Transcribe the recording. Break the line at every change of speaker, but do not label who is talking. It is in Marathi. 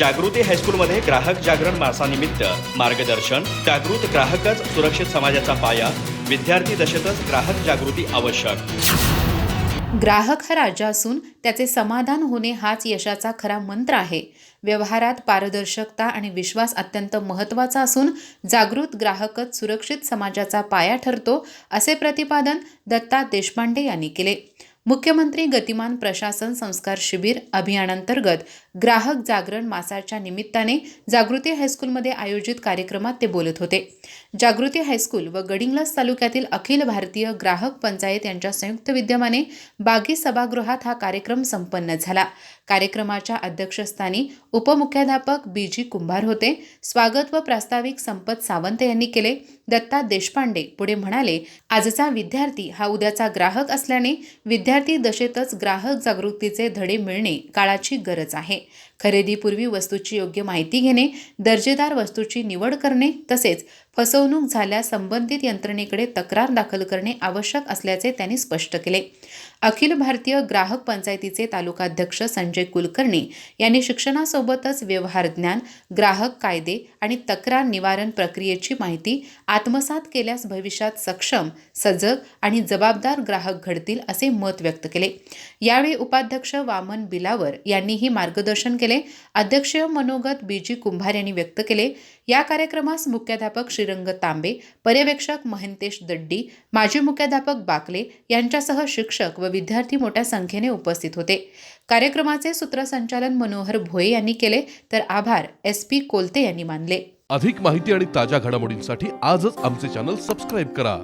जागृती हायस्कूलमध्ये ग्राहक जागरण मासानिमित्त मार्गदर्शन जागृत ग्राहकच सुरक्षित समाजाचा पाया विद्यार्थी दशेतच ग्राहक जागृती आवश्यक.
ग्राहक हा राजा असून त्याचे समाधान होणे हाच यशाचा खरा मंत्र आहे. व्यवहारात पारदर्शकता आणि विश्वास अत्यंत महत्त्वाचा असून जागृत ग्राहकच सुरक्षित समाजाचा पाया ठरतो असे प्रतिपादन दत्ता देशपांडे यांनी केले. मुख्यमंत्री गतिमान प्रशासन संस्कार शिबिर अभियानांतर्गत ग्राहक जागरण मासाच्या निमित्ताने जागृती हायस्कूलमध्ये आयोजित कार्यक्रमात ते बोलत होते. जागृती हायस्कूल व गडिंग्लस तालुक्यातील अखिल भारतीय ग्राहक पंचायत यांच्या संयुक्त विद्यमाने बागी सभागृहात हा कार्यक्रम संपन्न झाला. कार्यक्रमाच्या अध्यक्षस्थानी उपमुख्याध्यापक बी जी कुंभार होते. स्वागत व प्रास्ताविक संपत सावंत यांनी केले. दत्ता देशपांडे पुढे म्हणाले आजचा विद्यार्थी हा उद्याचा ग्राहक असल्याने विद्यार्थी दशेतच ग्राहक जागृतीचे धडे मिळणे काळाची गरज आहे. खरेदीपूर्वी वस्तूची योग्य माहिती घेणे दर्जेदार वस्तूची निवड करणे तसेच फसवणूक झाल्यास संबंधित यंत्रणेकडे तक्रार दाखल करणे आवश्यक असल्याचे त्यांनी स्पष्ट केले. अखिल भारतीय ग्राहक पंचायतीचे तालुकाध्यक्ष संजय कुलकर्णी यांनी शिक्षणासोबतच व्यवहार ज्ञान ग्राहक कायदे आणि तक्रार निवारण प्रक्रियेची माहिती आत्मसात केल्यास भविष्यात सक्षम सजग आणि जबाबदार ग्राहक घडतील असे मत व्यक्त केले. यावेळी उपाध्यक्ष वामन बिलावर यांनीही मार्गदर्शन केले. अध्यक्ष मनोगत बीजी कुंभार यांनी व्यक्त केले. या कार्यक्रमास मुख्याध्यापक श्रीरंग तांबे पर्यवेक्षक महंतेश दड्डी माजी मुख्याध्यापक बाकले यांच्यासह शिक्षक व विद्यार्थी मोठ्या संख्येने उपस्थित होते. कार्यक्रमाचे सूत्रसंचालन मनोहर भोये यांनी केले तर आभार एस पी कोलते यांनी मानले.
अधिक माहिती आणि ताज्या घडामोडींसाठी आजच आमचे चॅनल सबस्क्राईब करा.